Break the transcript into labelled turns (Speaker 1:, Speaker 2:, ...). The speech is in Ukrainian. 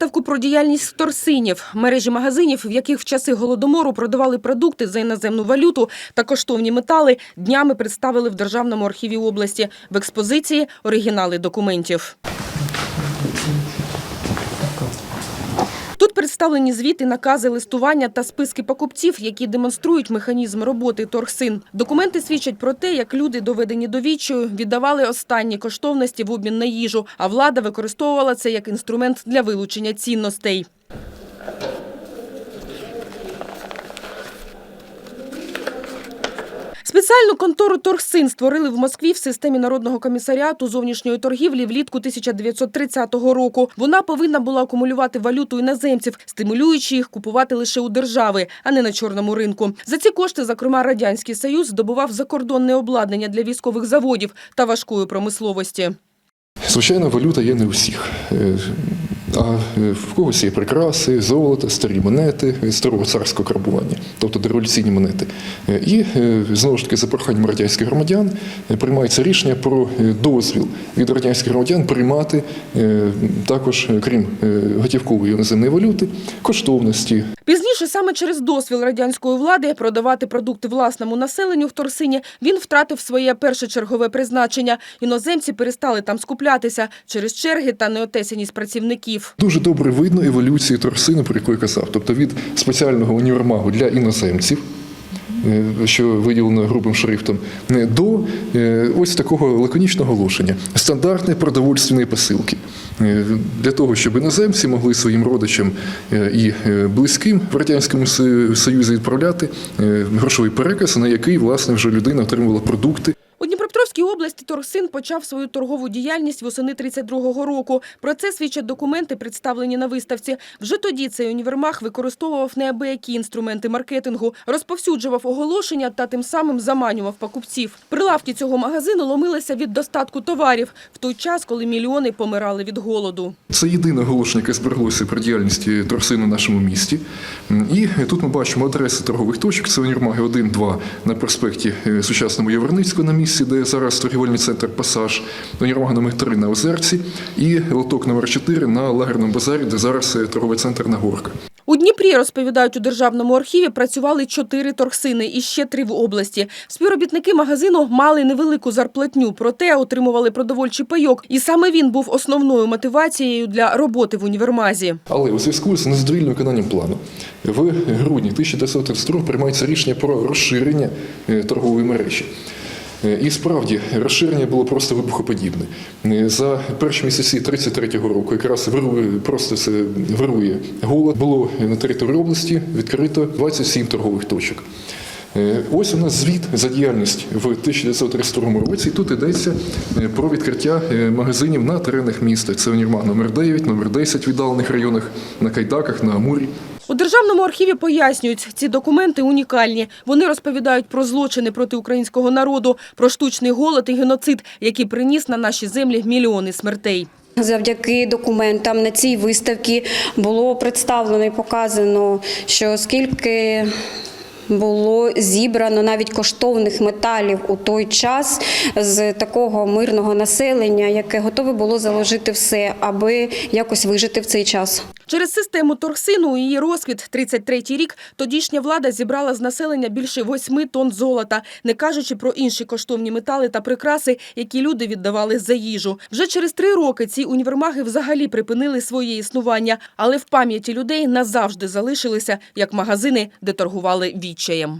Speaker 1: виставку про діяльність торсинів, мережі магазинів, в яких в часи голодомору продавали продукти за іноземну валюту та коштовні метали, днями представили в Державному архіві області. В експозиції оригінали документів. Представлені звіти, накази, листування та списки покупців, які демонструють механізм роботи торгсин. Документи свідчать про те, як люди, доведені до відчаю, віддавали останні коштовності в обмін на їжу, а влада використовувала це як інструмент для вилучення цінностей. Спеціальну контору «Торгсин» створили в Москві в системі Народного комісаріату зовнішньої торгівлі влітку 1930 року. Вона повинна була акумулювати валюту іноземців, стимулюючи їх купувати лише у держави, а не на чорному ринку. За ці кошти, зокрема, Радянський Союз здобував закордонне обладнання для військових заводів та важкої промисловості.
Speaker 2: Звичайно, валюта є не у всіх. А е, в когось є прикраси, золото, старі монети старого царського карбування, тобто дореволюційні монети. Е, І е, знову ж таки, за проханням радянських громадян приймається рішення про дозвіл від радянських громадян приймати також, крім готівкової іноземної валюти, коштовності,
Speaker 1: Пізніше, саме через дозвіл радянської влади продавати продукти власному населенню в Торсині, він втратив своє першочергове призначення. Іноземці перестали там скуплятися через черги та неотесаність працівників.
Speaker 2: Дуже добре видно еволюцію торсину, про яку я казав. Тобто від спеціального універмагу для іноземців, е, що виділено грубим шрифтом, е, до е, ось такого лаконічного оголошення. Стандартні продовольственні посилки. Для того, щоб іноземці могли своїм родичам і близьким в Радянському Союзі відправляти грошовий переказ, на який власне вже людина отримувала продукти.
Speaker 1: Області Торгсин почав свою торгову діяльність восени 32-го року. Про це свідчать документи, представлені на виставці. Вже тоді цей універмаг використовував неабиякі інструменти маркетингу, розповсюджував оголошення та тим самим заманював покупців. Прилавки цього магазину ломилися від достатку товарів в той час, коли мільйони помирали від голоду.
Speaker 2: Це єдине оголошення, яке збереглося при діяльності торсину в нашому місті. І тут ми бачимо адреси торгових точок. Це універмаги 1-2 на проспекті е, сучасному Яворницького на місці, де зараз торгівельний центр Пасаж, універмаг номер 3 на Озерці і лоток номер 4 на лагерному базарі, де зараз е, торговий центр Нагорка.
Speaker 1: У Дніпрі, розповідають у Державному архіві, працювали чотири торгсини і ще три в області. Співробітники магазину мали невелику зарплатню, проте отримували продовольчий пайок. І саме він був основною мотивацією для роботи в універмазі.
Speaker 2: Але у зв'язку з незадовільним виконанням плану в грудні 1932 приймається рішення про розширення е, торгової мережі. Е, І справді розширення було просто вибухоподібне. Е, За перші місяці 33-го року якраз вирує, просто це вирує голод. Було на території області відкрито 27 торгових точок. Е, Ось у нас звіт за діяльність в 1932 році. І Тут йдеться про відкриття магазинів на теренах міста. Це універмаг номер 9, номер 10 в віддалених районах, на Кайдаках, на Амурі.
Speaker 1: У Державному архіві пояснюють, ці документи унікальні. Вони розповідають про злочини проти українського народу, про штучний голод і геноцид, який приніс на наші землі мільйони смертей.
Speaker 3: Завдяки документам на цій виставці було представлено і показано, що скільки було зібрано навіть коштовних металів у той час з такого мирного населення, яке готове було заложити все, аби якось вижити в цей час.
Speaker 1: Через систему торгсину і її розквіт 33-й рік тодішня влада зібрала з населення більше 8 тонн золота, не кажучи про інші коштовні метали та прикраси, які люди віддавали за їжу. Вже через три роки ці універмаги взагалі припинили своє існування, але в пам'яті людей назавжди залишилися як магазини, де торгували నిశ్చయం